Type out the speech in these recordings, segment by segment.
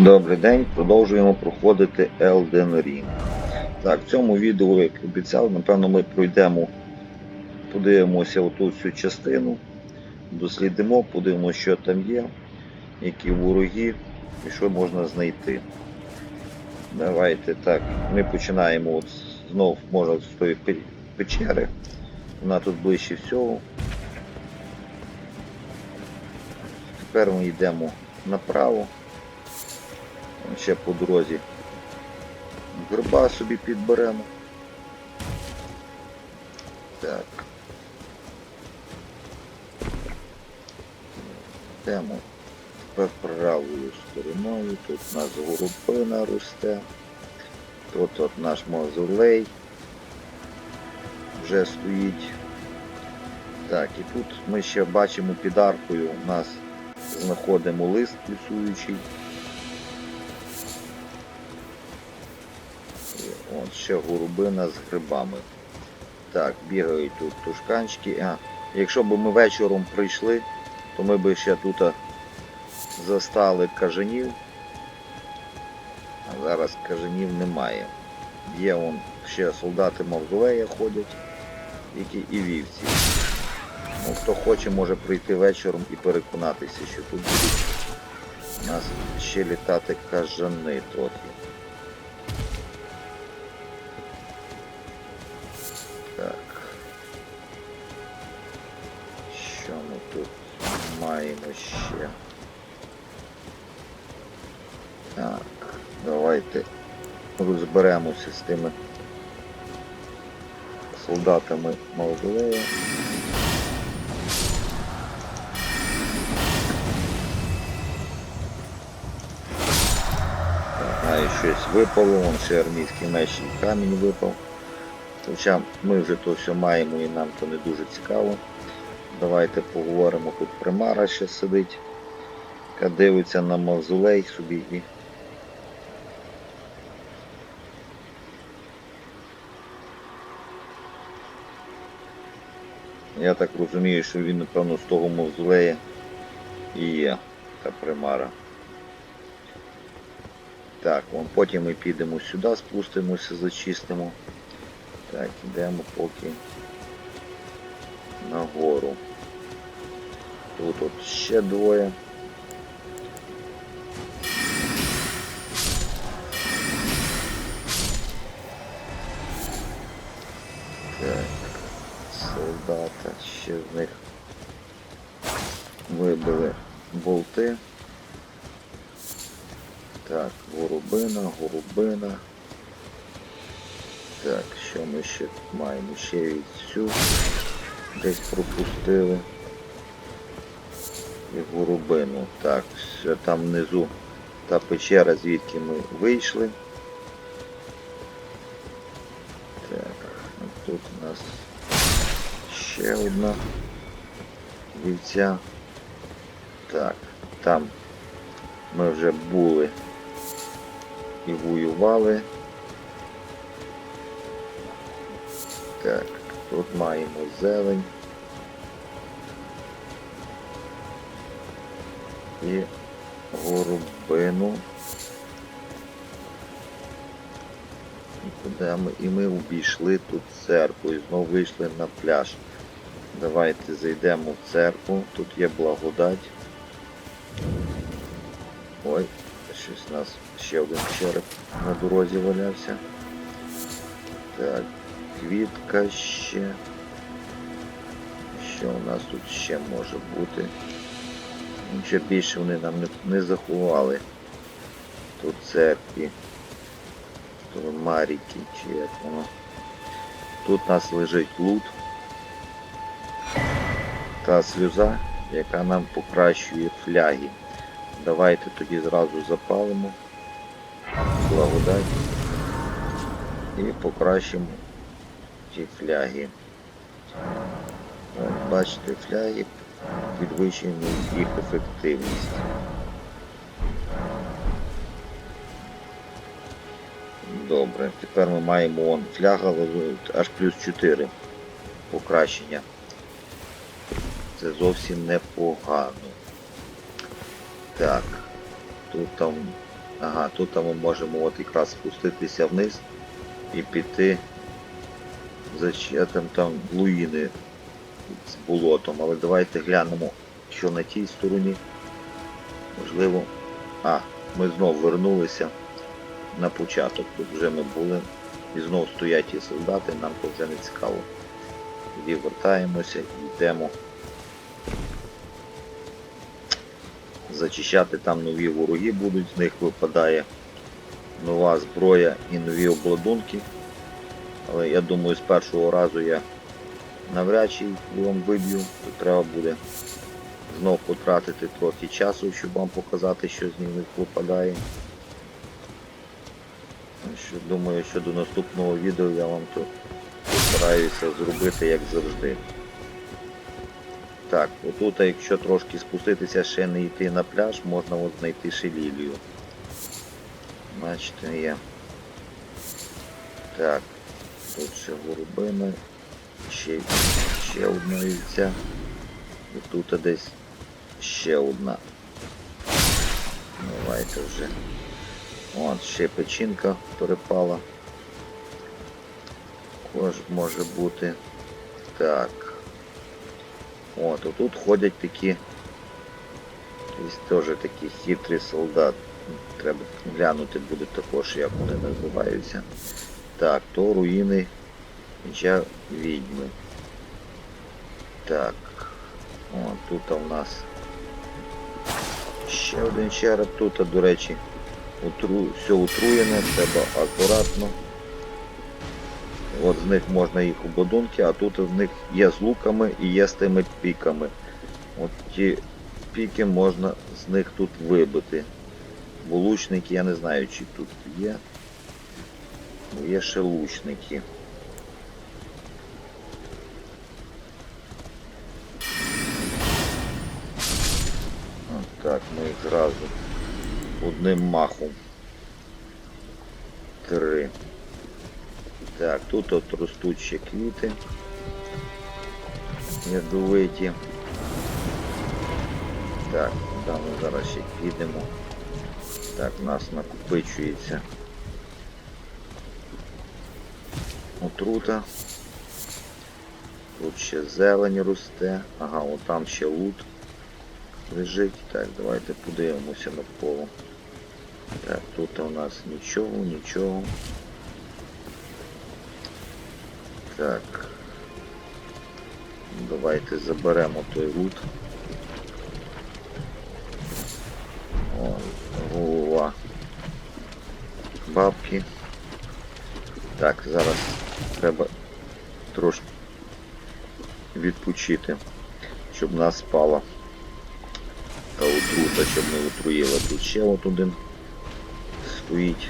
Добрий день, продовжуємо проходити Elden Ring. Так, в цьому відео, як обіцяв, напевно, ми пройдемо, подивимося оту всю частину, дослідимо, подивимося, що там є, які вороги і що можна знайти. Давайте так, ми починаємо от знов можна з тої печери. Вона тут ближче всього. Тепер ми йдемо направо. Ще по дорозі гриба собі підберемо. Так. Йдемо тепер правою стороною. Тут у нас горобина росте. Тут от наш мавзолей вже стоїть. Так, і тут ми ще бачимо під аркою у нас знаходимо лист плюсуючий. От ще голубина з грибами. Так, бігають тут тушканчики. А, якщо б ми вечором прийшли, то ми б ще тут застали кажанів. А зараз кажанів немає. Є вон ще солдати Мавзолея ходять, які і вівці. Ну, хто хоче, може прийти вечором і переконатися, що тут будуть у нас ще літати кажани трохи. Так, давайте розберемося з тими солдатами. А і щось випало, вон ще армійський меч і камінь випав. Хоча ми вже то все маємо і нам то не дуже цікаво. Давайте поговоримо, тут примара ще сидить, яка дивиться на мавзолей собі і. Я так розумію, що він, напевно, з того мавзолея і є та примара. Так, вон потім ми підемо сюди, спустимося, зачистимо. Так, йдемо поки нагору. Тут от ще двоє. Них вибили болти. Так, горобина, горобина. Так, що ми ще маємо? Ще вівцю десь пропустили. І горобину. Так, все там внизу та печера, звідки ми вийшли. Так, тут у нас ще одна вівця. Так, там ми вже були і воювали. Так, тут маємо зелень. І горобину. І ми? І ми обійшли тут церкву і знову вийшли на пляж. Давайте зайдемо в церкву. Тут є благодать. Ой, щось у нас ще один череп на дорозі валявся. Так, квітка ще. Що у нас тут ще може бути? Нічого більше вони нам не, не заховали. Тут церкві. Тут Маріки, чи як воно. Тут у нас лежить лут. Та сльоза, яка нам покращує фляги. Давайте тоді зразу запалимо. Благодать. І покращимо ці фляги. От, бачите, фляги підвищуємо їх ефективність. Добре, тепер ми маємо вон фляга аж плюс 4 покращення. Це зовсім непогано. Так, тут там Ага, тут ми можемо от якраз спуститися вниз і піти за чатом там луїни з болотом. Але давайте глянемо, що на тій стороні. Можливо. А, ми знов вернулися на початок. Тут вже ми були. І знов стоять ті солдати, нам то вже не цікаво. Тоді вертаємося і йдемо зачищати там нові вороги будуть, з них випадає нова зброя і нові обладунки. Але я думаю, з першого разу я навряд чи вам виб'ю, то треба буде знов потратити трохи часу, щоб вам показати, що з них випадає. Що, думаю, що до наступного відео я вам тут постараюся зробити як завжди. Так, отут, якщо трошки спуститися, ще не йти на пляж, можна от знайти ще. Бачите, є. Так, тут ще голубина, ще, ще одна вівця. І тут десь ще одна. Давайте вже. От, ще печінка перепала. Також може бути. Так. От, отут ходять такі. Якісь теж такі хитрі солдат. Треба глянути буде також, як вони називаються. Так, то руїни меча відьми. Так. О, тут у нас ще один череп. Тут, до речі, утру... все отруєне, треба акуратно. От з них можна їх обладунки, а тут в них є з луками і є з тими піками. От ті піки можна з них тут вибити. Бо лучники я не знаю чи тут є. Є ще лучники. От так, ми їх зразу одним махом. Три. Так, тут от ростуть ще квіти. Ядовиті. Так, куди ми зараз ще підемо. Так, у нас накопичується отрута. Тут ще зелень росте. Ага, от там ще лут лежить. Так, давайте подивимося навколо. Так, тут у нас нічого, нічого. Так. Давайте заберемо той лут. О, голова. Бабки. Так, зараз треба трошки відпочити, щоб нас спала та отрута, щоб не отруїла. Тут ще от один стоїть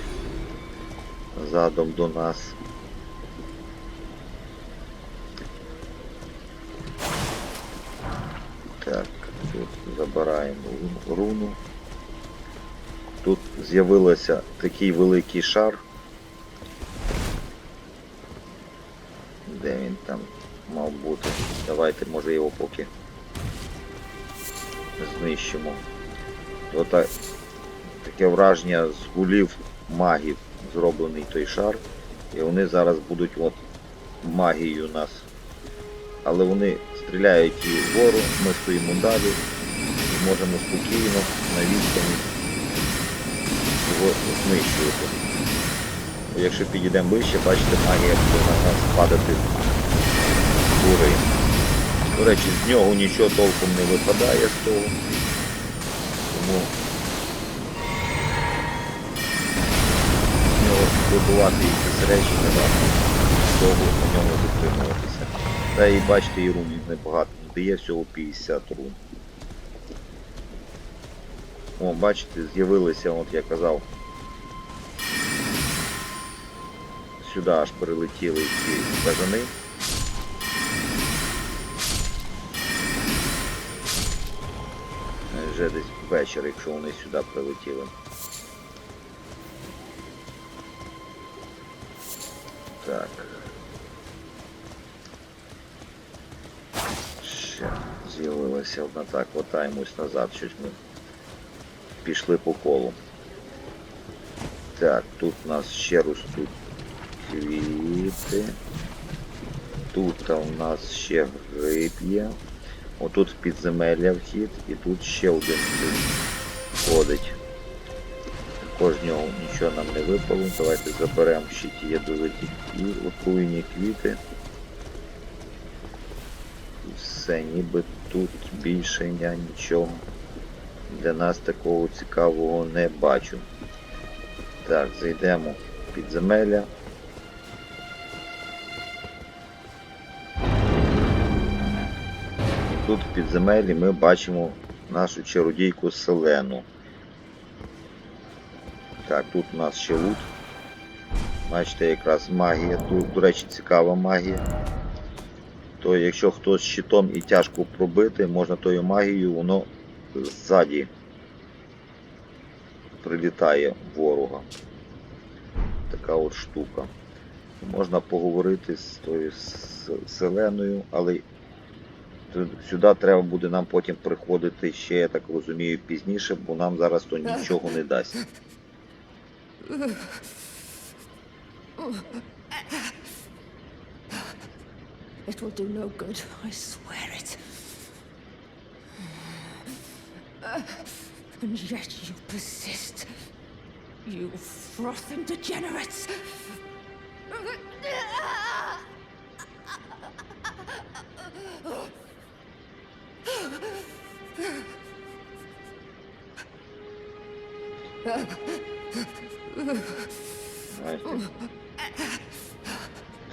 задом до нас. Забираємо руну. Тут з'явився такий великий шар. Де він там мав бути? Давайте може його поки знищимо. То так, таке враження з гулів магів зроблений той шар. І вони зараз будуть от магією нас. Але вони стріляють і вгору, ми стоїмо далі можемо спокійно на відстані його знищувати. Якщо підійдемо вище, бачите, магія буде на нас падати гори. До речі, з нього нічого толком не випадає з того. Тому з нього вибивати якісь речі не варто довго на ньому затримуватися. Та і бачите, і рун небагато не дає всього 50 рун. О, бачите, з'явилися, от я казав, сюди аж прилетіли ці кажани. Е, Вже десь ввечері, якщо вони сюди прилетіли. Так. Одна так, вертаємось назад, щось ми пішли по колу. Так, тут у нас ще ростуть квіти. Тут у нас ще гриб є. Отут в підземелля вхід і тут ще один ходить. Також нього нічого нам не випало. Давайте заберемо ще ті ядовиті і отруєні квіти. І все, ніби тут більше я нічого для нас такого цікавого не бачу. Так, зайдемо в підземелля. Тут в підземеллі ми бачимо нашу чародійку Селену. Так, тут у нас ще лут. Бачите, якраз магія. Тут, до речі, цікава магія. То якщо хтось щитом і тяжко пробити, можна тою магією, воно ззаді прилітає ворога. Така от штука. Можна поговорити з тою селеною, але сюди треба буде нам потім приходити ще, я так розумію, пізніше, бо нам зараз то нічого не дасть. It will do no good, I swear it. Uh, and yet you persist. You frothing degenerates!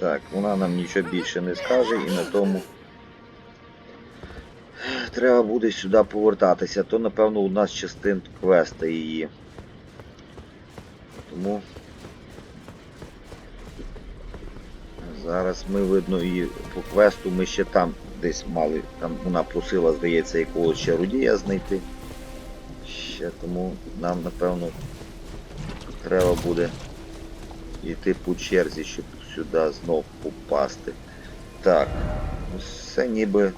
Так, вона нам нічого більше не скаже і на тому треба буде сюди повертатися. То напевно у нас частин квеста її. Тому зараз ми видно її по квесту ми ще там десь мали. Там вона просила, здається, якогось чародія знайти. Ще тому нам напевно треба буде йти по черзі, щоб сюди знов попасти. Так, ну, все ніби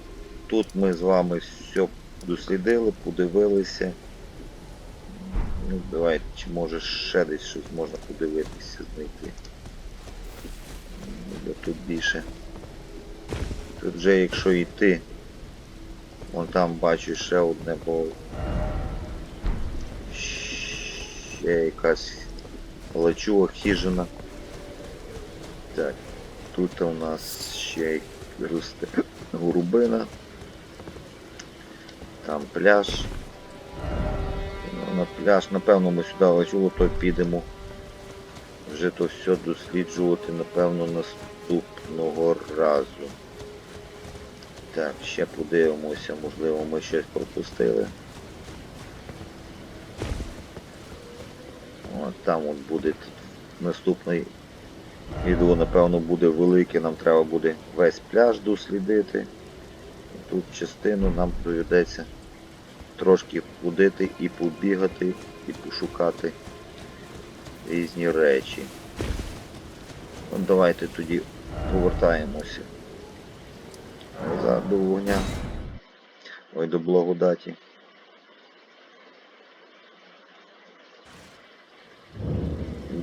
тут ми з вами все дослідили, подивилися. Ну, давайте, чи може ще десь щось можна подивитися, знайти. Тут більше. Тут вже якщо йти, вон там бачу ще одне, бо ще якась лачуга хижина. Так, тут у нас ще й голубина. Там пляж. Ну, на пляж, напевно, ми сюди лачугу, то підемо вже то все досліджувати, напевно, наступного разу. Так, ще подивимося, можливо, ми щось пропустили. От там от буде наступний відео, напевно, буде велике, нам треба буде весь пляж дослідити. Тут частину нам доведеться трошки ходити і побігати, і пошукати різні речі. От давайте тоді повертаємося назад до вогня. Ой, до благодаті.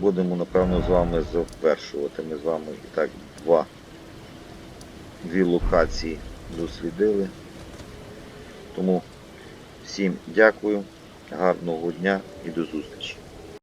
Будемо, напевно, з вами завершувати. Ми з вами і так два, дві локації дослідили. Тому всім дякую, гарного дня і до зустрічі.